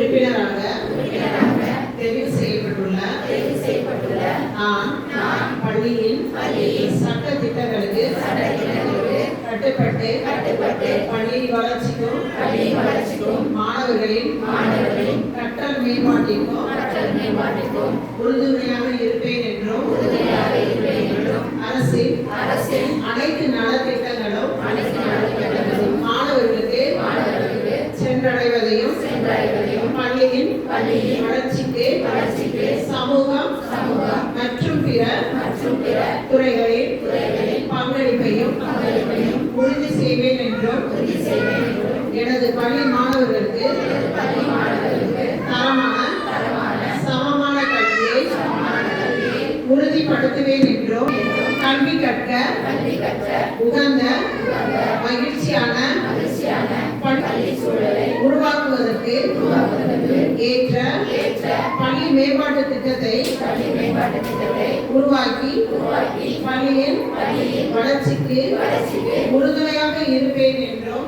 உறுப்பினராக தெரிவு செய்யப்பட்டுள்ள நான் பள்ளியின் சட்ட திட்டங்களுக்கு கட்டுப்பட்டு பள்ளியின் வளர்ச்சிக்கும் மாணவர்களின் கற்றல் மேம்பாட்டிற்கும் உறுதுணையாக இருப்பேன் என்றும் அரசின் அனைத்து நலத்திட்டங்களும் மாணவர்களுக்கு சென்றடைவதையும் பள்ளியின் வளர்ச்சிக்கு சமூகம் மற்றும் பிற துறைகளில் பங்களிப்பையும் உறுதி செய்வேன் என்றும் எனது பள்ளி மாணவர்களுக்கு தரமான சமமான கல்வியை உறுதிப்படுத்துவேன் என்றும் கல்வி கற்க உகந்த மகிழ்ச்சியான பள்ளி உருவாக்குவதற்கு ஏற்ற பள்ளி மேம்பாட்டு திட்டத்தை உருவாக்கி பள்ளியின் வளர்ச்சிக்கு உறுதுணையாக இருப்பேன் என்றும்